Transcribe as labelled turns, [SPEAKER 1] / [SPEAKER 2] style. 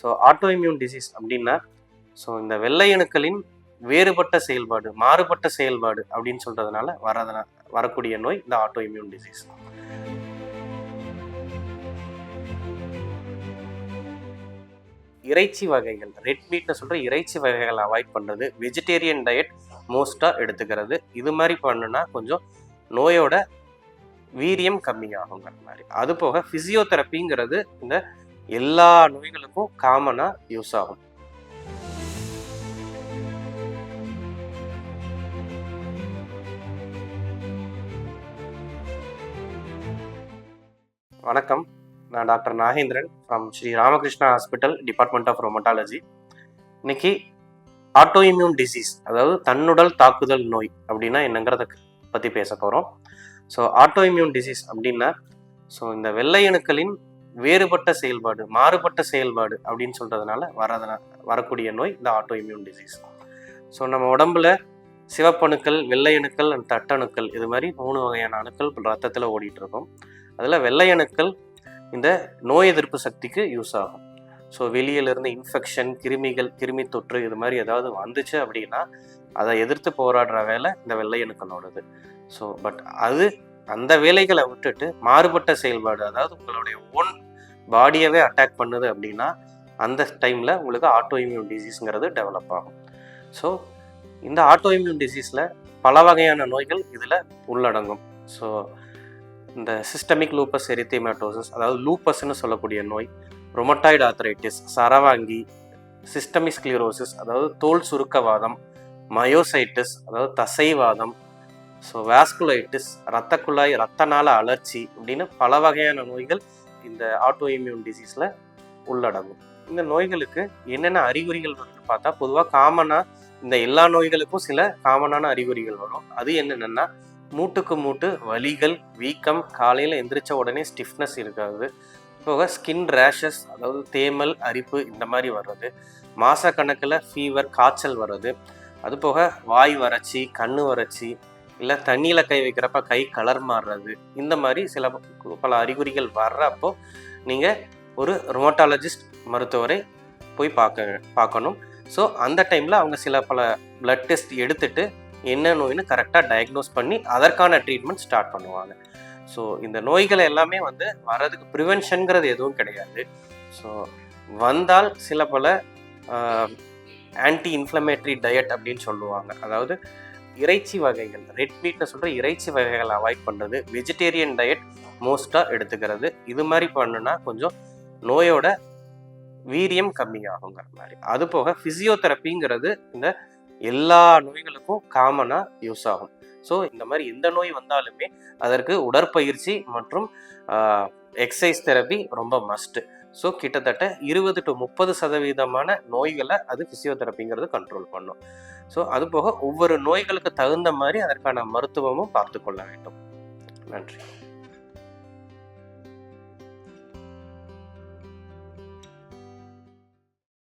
[SPEAKER 1] So auto immune disease அப்படின்னா so இந்த வெள்ளையணுக்களின் வேறுபட்ட செயல்பாடு மாறுபட்ட செயல்பாடு அப்படின்னு சொல்றதுனால வரதுனா வரக்கூடிய நோய் இந்த ஆட்டோ இம்யூன் டிசீஸ் இறைச்சி வகைகள் ரெட் மீட்னு சொல்ற இறைச்சி வகைகளை அவாய்ட் பண்றது வெஜிடேரியன் டயட் மோஸ்டா எடுத்துக்கிறது. இது மாதிரி பண்ணுனா கொஞ்சம் நோயோட வீரியம் கம்மியாகுங்கிற மாதிரி. அது போக பிசியோதெரப்பிங்கிறது இந்த எல்லா நோய்களுக்கும் காமனா யூஸ் ஆகும். வணக்கம். நான் doctor Nagendran from Shri Ramakrishna hospital department of rheumatology இன்னைக்கு ஆட்டோ இம்யூன் டிசீஸ் அதாவது தன்னுடல் தாக்குதல் நோய் அப்படின்னா என்னங்கிறத பற்றி பேச போகிறோம் ஸோ ஆட்டோ இம்யூன் டிசீஸ் அப்படின்னா ஸோ இந்த வெள்ளை அணுக்களின் வேறுபட்ட செயல்பாடு மாறுபட்ட செயல்பாடு அப்படின்னு சொல்கிறதுனால வரதுனா வரக்கூடிய நோய் இந்த ஆட்டோ இம்யூன் டிசீஸ் ஸோ நம்ம உடம்புல சிவப்பணுக்கள் வெள்ளையணுக்கள் அண்ட் தட்டணுக்கள் இது மாதிரி மூணு வகையான அணுக்கள் ரத்தத்தில் ஓடிட்டு இருக்கும் அதில் வெள்ளையணுக்கள் இந்த நோய் எதிர்ப்பு சக்திக்கு யூஸ் ஆகும். ஸோ வெளியிலிருந்து இன்ஃபெக்ஷன் கிருமிகள் கிருமி தொற்று இது மாதிரி ஏதாவது வந்துச்சு அப்படின்னா அதை எதிர்த்து போராடுற வேலை இந்த வெள்ளையணுக்களோடது ஸோ பட் அது அந்த வேலைகளை விட்டுட்டு மாறுபட்ட செயல்பாடு அதாவது உங்களுடைய ஓன் பாடியவே அட்டாக் பண்ணுது அப்படின்னா அந்த டைமில் உங்களுக்கு ஆட்டோ இம்யூன் டிசீஸ்ங்கிறது டெவலப் ஆகும். ஸோ இந்த ஆட்டோ இம்யூன் டிசீஸில் பல வகையான நோய்கள் இதில் உள்ளடங்கும். ஸோ இந்த சிஸ்டமிக் லூப்பஸ் எரித்தேமேட்டோசிஸ் அதாவது லூப்பஸ்ன்னு சொல்லக்கூடிய நோய் ரொமட்டாய்டு ஆத்ரைட்டிஸ் சரவாங்கி சிஸ்டமிக் ஸ்க்ளீரோசிஸ் அதாவது தோல் சுருக்கவாதம் மயோசைட்டிஸ் அதாவது தசைவாதம் ஸோ வேஸ்குலைட்டிஸ் ரத்த குழாய் இரத்த நாள அலர்ச்சி அப்படின்னு பல வகையான நோய்கள் இந்த ஆட்டோ இம்யூன் டிசீஸில் உள்ளடங்கும். இந்த நோய்களுக்கு என்னென்ன அறிகுறிகள் வருதுன்னு பார்த்தா பொதுவாக காமனாக இந்த எல்லா நோய்களுக்கும் சில காமனான அறிகுறிகள் வரும். அது என்னென்னா மூட்டுக்கு மூட்டு வலிகள் வீக்கம் காலையில் எந்திரிச்ச உடனே ஸ்டிஃப்னஸ் இருக்காது. போக ஸ்கின் ரேஷஸ் அதாவது தேமல் அரிப்பு இந்த மாதிரி வர்றது. மாதக்கணக்கில் ஃபீவர் காய்ச்சல் வர்றது. அது போக வாய் வறட்சி கண்ணு வறட்சி இல்லை தண்ணியில் கை வைக்கிறப்ப கை கலர் மாறுறது. இந்த மாதிரி சில பல அறிகுறிகள் வர்றப்போ நீங்கள் ஒரு ரொமட்டாலஜிஸ்ட் மருத்துவரை போய் பார்க்க பார்க்கணும். ஸோ அந்த டைமில் அவங்க சில பல பிளட் டெஸ்ட் எடுத்துட்டு என்ன நோய்னு கரெக்டாக டயக்னோஸ் பண்ணி அதற்கான ட்ரீட்மெண்ட் ஸ்டார்ட் பண்ணுவாங்க. ஸோ இந்த நோய்கள் எல்லாமே வந்து வரதுக்கு ப்ரிவென்ஷனுங்கிறது எதுவும் கிடையாது. ஸோ வந்தால் சில பல ஆன்டி இன்ஃப்ளமேட்ரி டயட் அப்படின்னு சொல்லுவாங்க. அதாவது இறைச்சி வகைகள் ரெட் மீட்னு சொல்கிற இறைச்சி வகைகளை அவாய்ட் பண்ணுறது வெஜிடேரியன் டயட் மோஸ்ட்டாக எடுத்துக்கிறது. இது மாதிரி பண்ணுனா கொஞ்சம் நோயோட வீரியம் கம்மியாகுங்கிற மாதிரி. அது போக ஃபிசியோதெரப்பிங்கிறது இந்த எல்லா நோய்களுக்கும் காமனாக யூஸ் ஆகும். ஸோ இந்த மாதிரி எந்த நோய் வந்தாலுமே அதற்கு உடற்பயிற்சி மற்றும் எக்ஸசைஸ் தெரப்பி ரொம்ப மஸ்ட்டு ஸோ கிட்டத்தட்ட இருபது டு முப்பது சதவீதமான நோய்களை அது ஃபிசியோதெரப்பிங்கிறது கண்ட்ரோல் பண்ணும். ஸோ அது போக ஒவ்வொரு நோய்களுக்கு தகுந்த மாதிரி அதற்கான மருத்துவமும் பார்த்து கொள்ள வேண்டும். நன்றி.